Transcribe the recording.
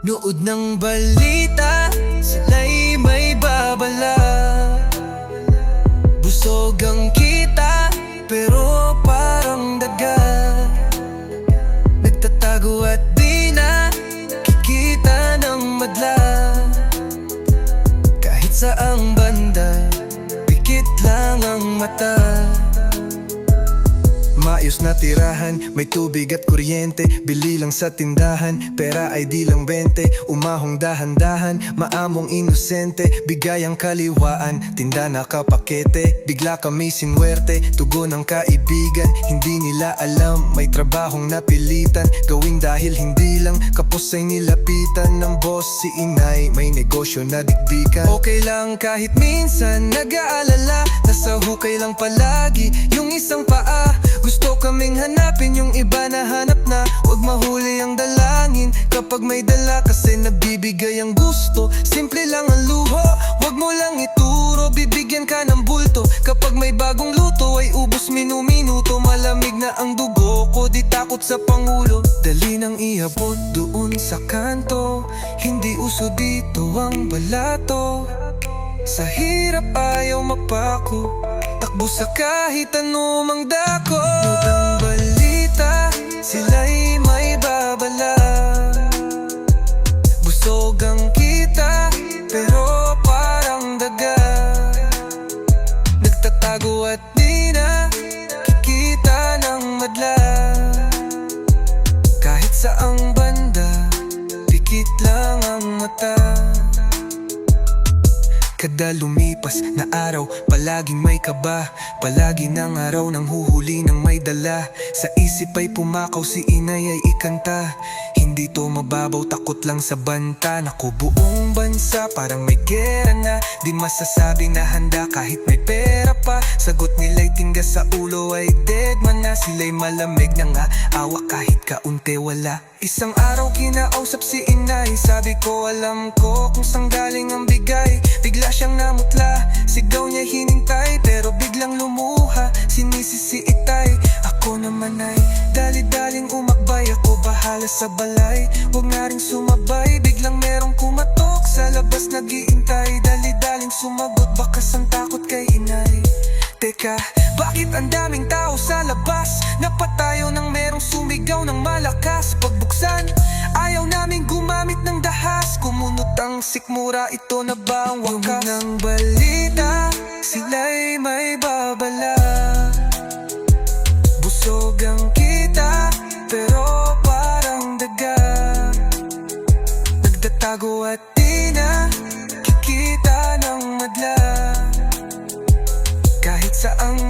Nood ng balita Sila'y may babala. Busog ang kita Pero parang daga. Nagtatago at di na Kikita ng madla. Kahit saang banda Pikit lang ang mata Maayos na tirahan, may tubig at kuryente. Bili lang sa tindahan, pera ay di lang bente. Umahong dahan-dahan, maamong inosente. Bigay ang kaliwaan, tinda na kapakete. Bigla kami sinwerte, tugon ng kaibigan. Hindi nila alam, may trabahong napilitan. Gawing dahil hindi lang, kapos ay nilapitan. Ng boss si inay, may negosyo na digdikan Okay lang kahit minsan, nag-aalala hukay lang palagi, yung isang paa. Gusto kaming hanapin yung iba na hanap na. Huwag mahuli ang dalangin Kapag may dala kasi nabibigay ang gusto. Simple lang ang luho Huwag mo lang ituro. Bibigyan ka ng bulto Kapag may bagong luto. Ay ubos minu-minuto Malamig na ang dugo ko. Di takot sa pangulo Dali nang iabot doon sa kanto. Hindi uso dito ang balato. Sa hirap ayaw magpako Takbo sa kahit anumang dako. Notang balita Sila'y may babala. Busog ang kita Pero parang daga. Nagtatago at di na Kikita ng madla. Kahit saang banda Pikit lang ang mata Kada lumipas na araw, palaging may kaba. Palagi ng araw nang huhuli ng may dala. Sa isip ay pumakaw si inay ay ikanta. Hindi to mababaw, takot lang sa banta. Naku buong bansa, parang may gera na. Di masasabi na handa kahit may pera Sagot nila'y tingga sa ulo ay dead man na. Sila'y malamig na nga, awa kahit kaunti wala. Isang araw kinausap si inay Sabi ko alam ko kung saan galing ang bigay. Bigla siyang namutla Sigaw niya hinintay Pero biglang lumuha Sinisi si itay. Ako naman ay Dali-daling umakbay Ako bahala sa balay. Huwag na rin sumabay Biglang merong kumatok Sa labas nagiintay Dali-daling tayo nang merong sumigaw ng malakas. Pagbuksan, ayaw namin gumamit ng dahas. Kumunot ang sikmura, ito na ba ang wakas? Huwag ng balita, sila'y may babala. Busog ang kita, pero parang daga. Nagdatago at di na kikita ng madla. Kahit saang